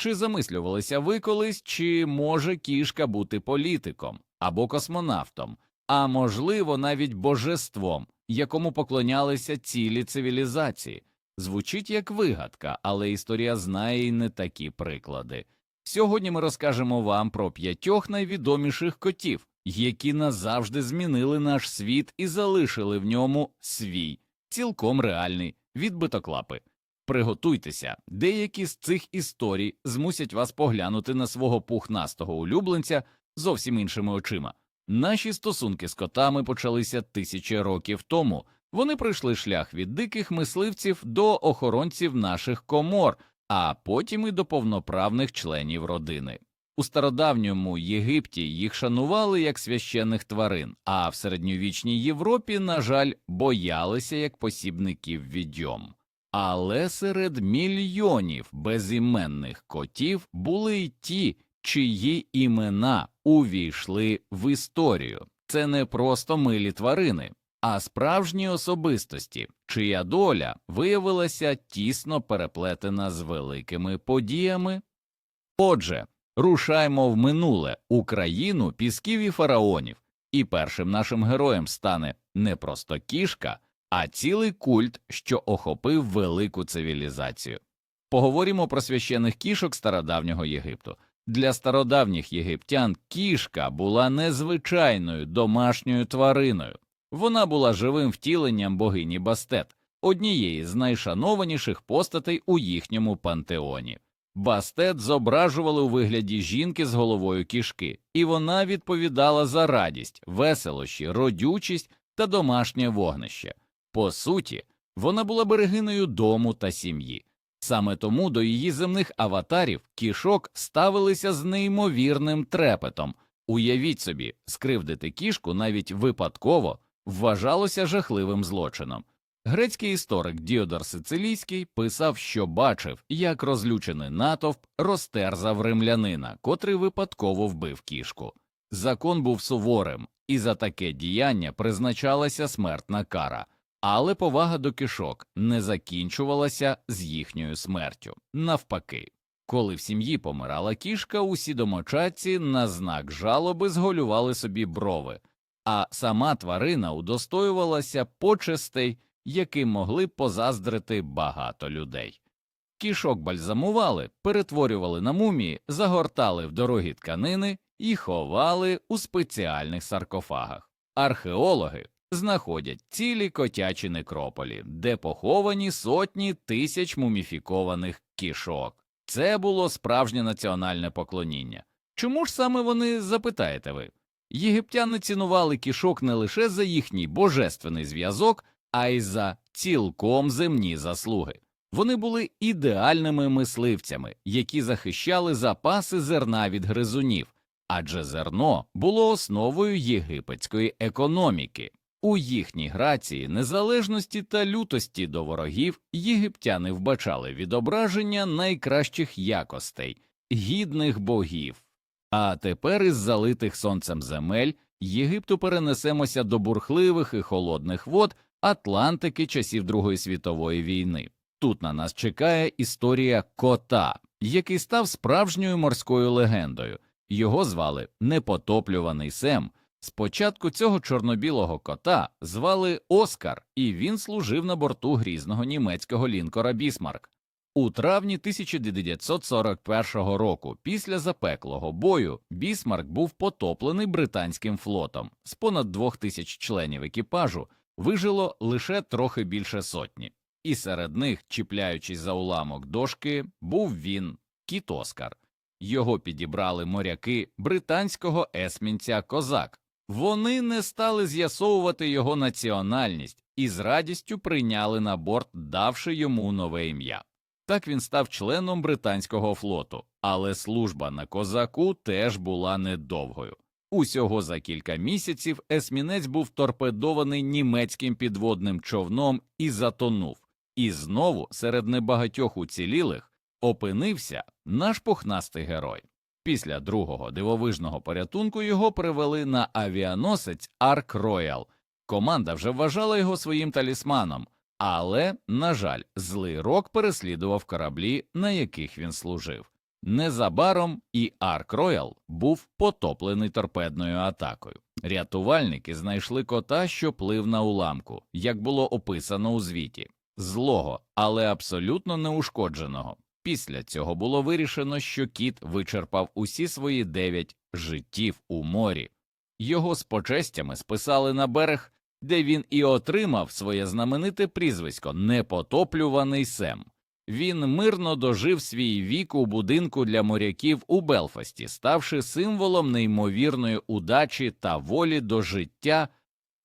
Чи замислювалися ви колись, чи може кішка бути політиком або космонавтом, а можливо навіть божеством, якому поклонялися цілі цивілізації? Звучить як вигадка, але історія знає і не такі приклади. Сьогодні ми розкажемо вам про п'ятьох найвідоміших котів, які назавжди змінили наш світ і залишили в ньому свій, цілком реальний відбиток лапи. Приготуйтеся, деякі з цих історій змусять вас поглянути на свого пухнастого улюбленця зовсім іншими очима. Наші стосунки з котами почалися тисячі років тому. Вони пройшли шлях від диких мисливців до охоронців наших комор, а потім і до повноправних членів родини. У стародавньому Єгипті їх шанували як священних тварин, а в середньовічній Європі, на жаль, боялися як посібників відьом. Але серед мільйонів безіменних котів були й ті, чиї імена увійшли в історію. Це не просто милі тварини, а справжні особистості, чия доля виявилася тісно переплетена з великими подіями. Отже, рушаймо в минуле Україну пісків і фараонів, і першим нашим героєм стане не просто кішка, а цілий культ, що охопив велику цивілізацію. Поговоримо про священих кішок стародавнього Єгипту. Для стародавніх єгиптян кішка була незвичайною домашньою твариною. Вона була живим втіленням богині Бастет, однієї з найшанованіших постатей у їхньому пантеоні. Бастет зображували у вигляді жінки з головою кішки, і вона відповідала за радість, веселощі, родючість та домашнє вогнище. По суті, вона була берегиною дому та сім'ї. Саме тому до її земних аватарів кішок ставилися з неймовірним трепетом. Уявіть собі, скривдити кішку навіть випадково вважалося жахливим злочином. Грецький історик Діодор Сицилійський писав, що бачив, як розлючений натовп розтерзав римлянина, котрий випадково вбив кішку. Закон був суворим, і за таке діяння призначалася смертна кара, але повага до кішок не закінчувалася з їхньою смертю. Навпаки, коли в сім'ї помирала кішка, усі домочадці на знак жалоби зголювали собі брови, а сама тварина удостоювалася почестей, яким могли позаздрити багато людей. Кішок бальзамували, перетворювали на мумії, загортали в дорогі тканини і ховали у спеціальних саркофагах. Археологи знаходять цілі котячі некрополі, де поховані сотні тисяч муміфікованих кішок. Це було справжнє національне поклоніння. Чому ж саме вони запитаєте ви? Єгиптяни цінували кішок не лише за їхній божественний зв'язок, а й за цілком земні заслуги. Вони були ідеальними мисливцями, які захищали запаси зерна від гризунів, адже зерно було основою єгипетської економіки. У їхній грації, незалежності та лютості до ворогів єгиптяни вбачали відображення найкращих якостей, гідних богів. А тепер із залитих сонцем земель Єгипту перенесемося до бурхливих і холодних вод Атлантики часів Другої світової війни. Тут на нас чекає історія кота, який став справжньою морською легендою. Його звали Непотоплюваний Сем. Спочатку цього чорнобілого кота звали Оскар, і він служив на борту грізного німецького лінкора Бісмарк. У травні 1941 року, після запеклого бою, Бісмарк був потоплений британським флотом. З понад двох тисяч членів екіпажу вижило лише трохи більше сотні, і серед них, чіпляючись за уламок дошки, був він кіт Оскар. Його підібрали моряки британського есмінця Козак. Вони не стали з'ясовувати його національність і з радістю прийняли на борт, давши йому нове ім'я. Так він став членом британського флоту, але служба на козаку теж була недовгою. Усього за кілька місяців есмінець був торпедований німецьким підводним човном і затонув. І знову серед небагатьох уцілілих опинився наш пухнастий герой. Після другого дивовижного порятунку його привели на авіаносець Арк Роял. Команда вже вважала його своїм талісманом, але, на жаль, злий рок переслідував кораблі, на яких він служив. Незабаром і Арк Роял був потоплений торпедною атакою. Рятувальники знайшли кота, що плив на уламку, як було описано у звіті, злого, але абсолютно неушкодженого. Після цього було вирішено, що кіт вичерпав усі свої дев'ять життів у морі. Його з почестями списали на берег, де він і отримав своє знамените прізвисько Непотоплюваний Сем. Він мирно дожив свій вік у будинку для моряків у Белфасті, ставши символом неймовірної удачі та волі до життя.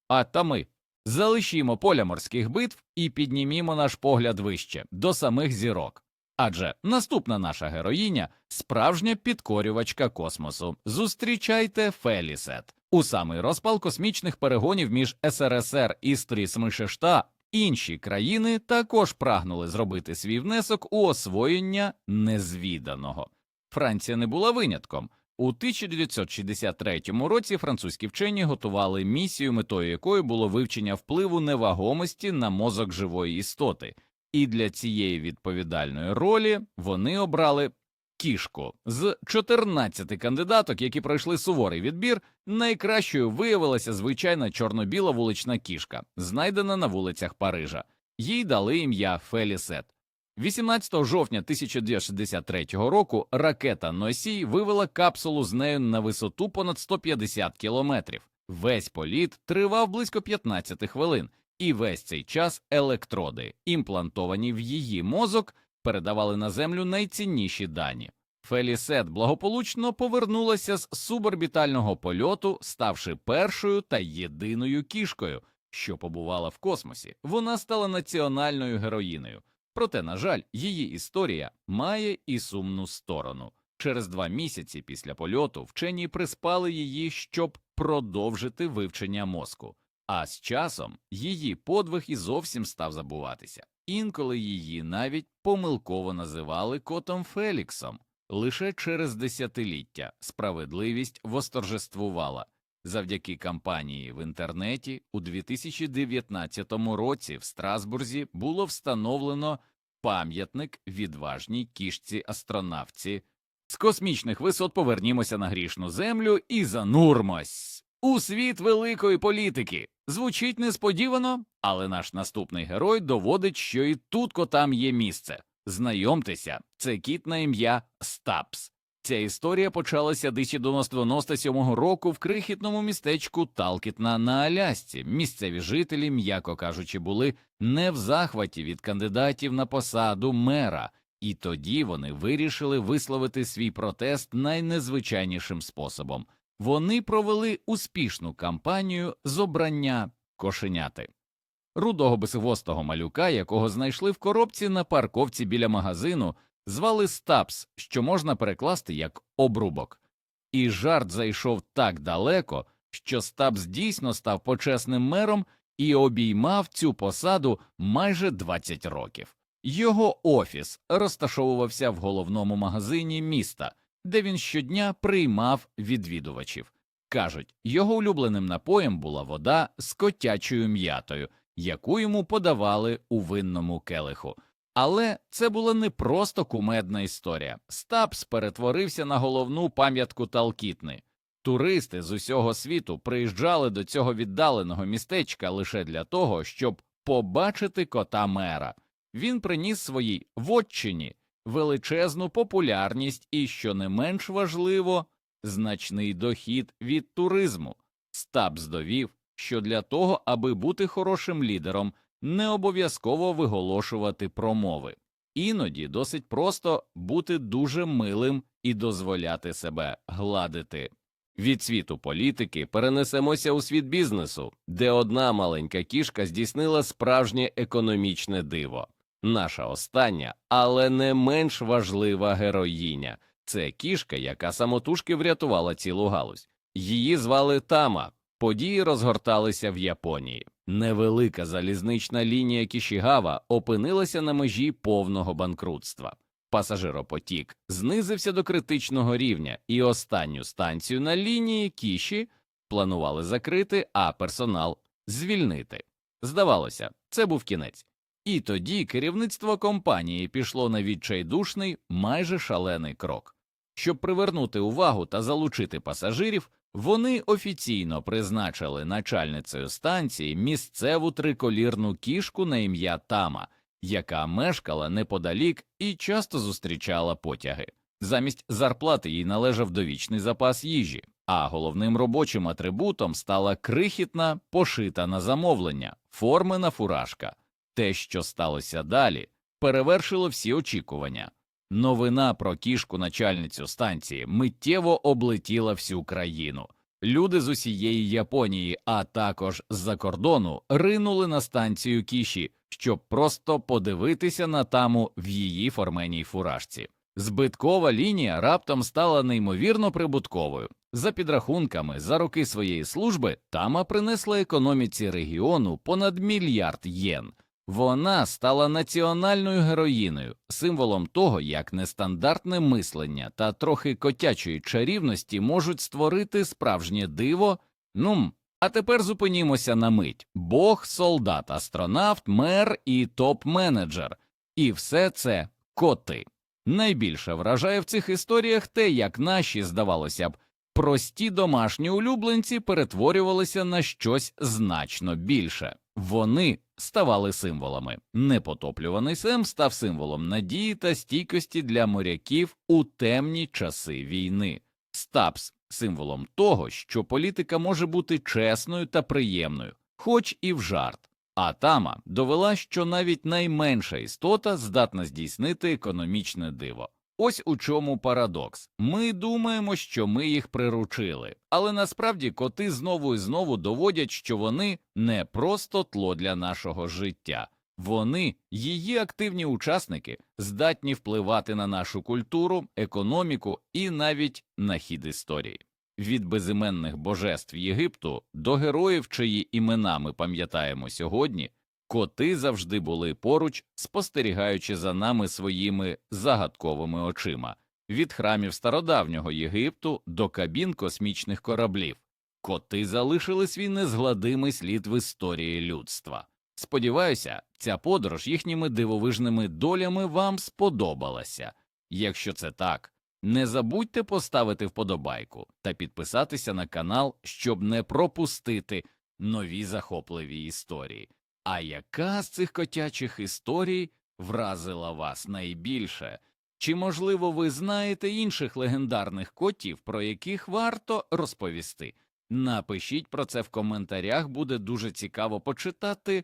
А та ми залишімо поля морських битв і піднімімо наш погляд вище до самих зірок. Адже наступна наша героїня справжня підкорювачка космосу. Зустрічайте Фелісет. У самий розпал космічних перегонів між СРСР і Стрісмишешта інші країни також прагнули зробити свій внесок у освоєння незвіданого. Франція не була винятком. У 1963 році французькі вчені готували місію, метою якої було вивчення впливу невагомості на мозок живої істоти, і для цієї відповідальної ролі вони обрали кішку. З 14 кандидаток, які пройшли суворий відбір, найкращою виявилася звичайна чорно-біла вулична кішка, знайдена на вулицях Парижа. Їй дали ім'я Фелісет. 18 жовтня 1963 року ракета Носій вивела капсулу з нею на висоту понад 150 кілометрів. Весь політ тривав близько 15 хвилин, і весь цей час електроди, імплантовані в її мозок, передавали на землю найцінніші дані. Фелісет благополучно повернулася з суборбітального польоту, ставши першою та єдиною кішкою, що побувала в космосі. Вона стала національною героїною. Проте, на жаль, її історія має і сумну сторону. Через два місяці після польоту вчені приспали її, щоб продовжити вивчення мозку. А з часом її подвиг і зовсім став забуватися. Інколи її навіть помилково називали котом Феліксом. Лише через десятиліття справедливість восторжествувала. Завдяки кампанії в інтернеті у 2019 році в Страсбурзі було встановлено пам'ятник відважній кішці астронавці. З космічних висот повернімося на грішну землю і занурмось у світ великої політики. Звучить несподівано, але наш наступний герой доводить, що і тут котам є місце. Знайомтеся, це кіт на ім'я Стапс. Ця історія почалася 1997 року в крихітному містечку Талкітна на Алясці. Місцеві жителі, м'яко кажучи, були не в захваті від кандидатів на посаду мера, і тоді вони вирішили висловити свій протест найнезвичайнішим способом. Вони провели успішну кампанію з обрання кошеняти. Рудого бисивостого малюка, якого знайшли в коробці на парковці біля магазину, звали Стапс, що можна перекласти як обрубок. І жарт зайшов так далеко, що Стапс дійсно став почесним мером і обіймав цю посаду майже 20 років. Його офіс розташовувався в головному магазині міста, де він щодня приймав відвідувачів. Кажуть, його улюбленим напоєм була вода з котячою м'ятою, яку йому подавали у винному келиху. Але це була не просто кумедна історія. Стапс перетворився на головну пам'ятку Талкітни. Туристи з усього світу приїжджали до цього віддаленого містечка лише для того, щоб побачити кота мера. Він приніс своїй вотчині величезну популярність і, що не менш важливо, значний дохід від туризму. Стапс довів, що для того, аби бути хорошим лідером, не обов'язково виголошувати промови. Іноді досить просто бути дуже милим і дозволяти себе гладити. Від світу політики перенесемося у світ бізнесу, де одна маленька кішка здійснила справжнє економічне диво. Наша остання, але не менш важлива героїня це кішка, яка самотужки врятувала цілу галузь. Її звали Тама. Події розгорталися в Японії. Невелика залізнична лінія Кішігава опинилася на межі повного банкрутства. Пасажиропотік знизився до критичного рівня, і останню станцію на лінії Кіші планували закрити, а персонал звільнити. Здавалося, це був кінець. І тоді керівництво компанії пішло на відчайдушний, майже шалений крок. Щоб привернути увагу та залучити пасажирів, вони офіційно призначили начальницею станції місцеву триколірну кішку на ім'я Тама, яка мешкала неподалік і часто зустрічала потяги. Замість зарплати їй належав довічний запас їжі, а головним робочим атрибутом стала крихітна, пошита на замовлення, формена фуражка. Те, що сталося далі, перевершило всі очікування. Новина про кішку начальницю станції миттєво облетіла всю країну. Люди з усієї Японії, а також з-за кордону, ринули на станцію кіші, щоб просто подивитися на таму в її форменій фуражці. Збиткова лінія раптом стала неймовірно прибутковою. За підрахунками, за роки своєї служби тама принесла економіці регіону понад мільярд єн. Вона стала національною героїною, символом того, як нестандартне мислення та трохи котячої чарівності можуть створити справжнє диво. Ну, а тепер зупинімося на мить: Бог, солдат, астронавт, мер і топ-менеджер. І все це коти. Найбільше вражає в цих історіях те, як наші, здавалося б, прості домашні улюбленці перетворювалися на щось значно більше. Вони ставали символами. Непотоплюваний Сем став символом надії та стійкості для моряків у темні часи війни. Стапс символом того, що політика може бути чесною та приємною, хоч і в жарт. А Тама довела, що навіть найменша істота здатна здійснити економічне диво. Ось у чому парадокс. Ми думаємо, що ми їх приручили, але насправді коти знову і знову доводять, що вони не просто тло для нашого життя, вони, її активні учасники, здатні впливати на нашу культуру, економіку і навіть на хід історії. Від безіменних божеств Єгипту до героїв, чиї імена ми пам'ятаємо сьогодні, коти завжди були поруч, спостерігаючи за нами своїми загадковими очима, від храмів стародавнього Єгипту до кабін космічних кораблів. Коти залишили свій незгладимий слід в історії людства. Сподіваюся, ця подорож їхніми дивовижними долями вам сподобалася. Якщо це так, не забудьте поставити вподобайку та підписатися на канал, щоб не пропустити нові захопливі історії. А яка з цих котячих історій вразила вас найбільше? Чи, можливо, ви знаєте інших легендарних котів, про яких варто розповісти? Напишіть про це в коментарях, буде дуже цікаво почитати